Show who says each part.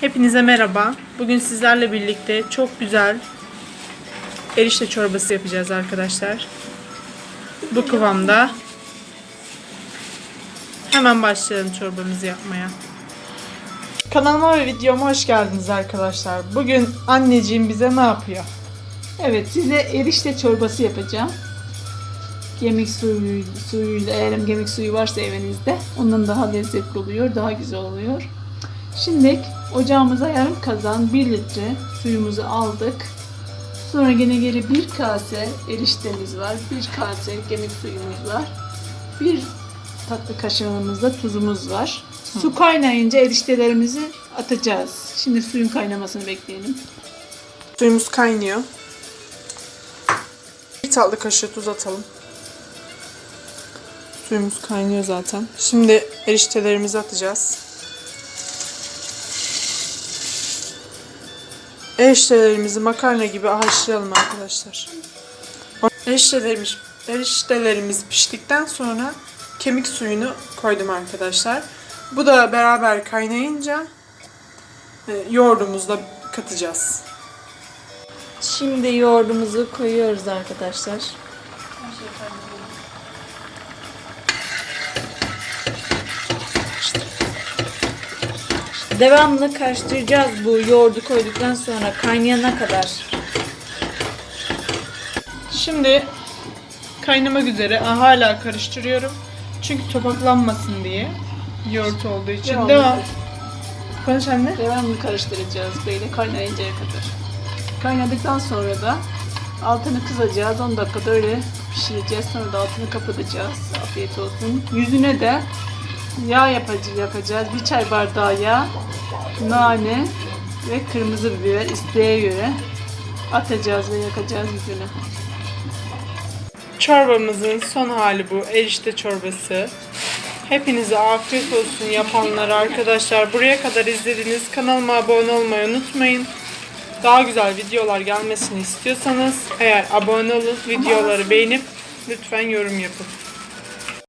Speaker 1: Hepinize merhaba. Bugün sizlerle birlikte çok güzel erişte çorbası yapacağız arkadaşlar. Bu kıvamda. Hemen başlayalım çorbamızı yapmaya. Kanalıma ve videoma hoş geldiniz arkadaşlar. Bugün anneciğim bize ne yapıyor?
Speaker 2: Evet size erişte çorbası yapacağım. Gemik suyu, suyuyla eğer gemik suyu varsa evinizde ondan daha lezzetli oluyor, daha güzel oluyor. Şimdi ocağımıza yarım kazan 1 litre suyumuzu aldık. Sonra yine geri bir kase eriştemiz var, bir kase gemik suyumuz var. Bir tatlı kaşığımız da tuzumuz var. Su kaynayınca eriştelerimizi atacağız. Şimdi suyun kaynamasını bekleyelim.
Speaker 1: Suyumuz kaynıyor. Bir tatlı kaşığı tuz atalım. Suyumuz kaynıyor zaten. Şimdi eriştelerimizi atacağız. Eriştelerimizi makarna gibi haşlayalım arkadaşlar. Eriştelerimiz, eriştelerimiz piştikten sonra kemik suyunu koydum arkadaşlar. Bu da beraber kaynayınca e, yoğurdumuzu da katacağız.
Speaker 2: Şimdi yoğurdumuzu koyuyoruz arkadaşlar. Devamlı karıştıracağız bu yoğurdu koyduktan sonra kaynayana kadar.
Speaker 1: Şimdi kaynamak üzere. Aa, hala karıştırıyorum. Çünkü topaklanmasın diye. Yoğurt olduğu için.
Speaker 2: Devamlı.
Speaker 1: Devam. Konuş anne.
Speaker 2: Devamlı karıştıracağız böyle kaynayıncaya kadar. Kaynadıktan sonra da altını kısacağız. 10 dakikada öyle pişireceğiz. Sonra da altını kapatacağız. Afiyet olsun. Yüzüne de yağ yapacağız, yakacağız. Bir çay bardağı yağ, nane ve kırmızı biber isteğe göre atacağız ve yakacağız yüzüne.
Speaker 1: Çorbamızın son hali bu. Erişte çorbası. Hepinize afiyet olsun yapanlar arkadaşlar. Buraya kadar izlediğiniz kanalıma abone olmayı unutmayın. Daha güzel videolar gelmesini istiyorsanız eğer abone olup videoları beğenip lütfen yorum yapın.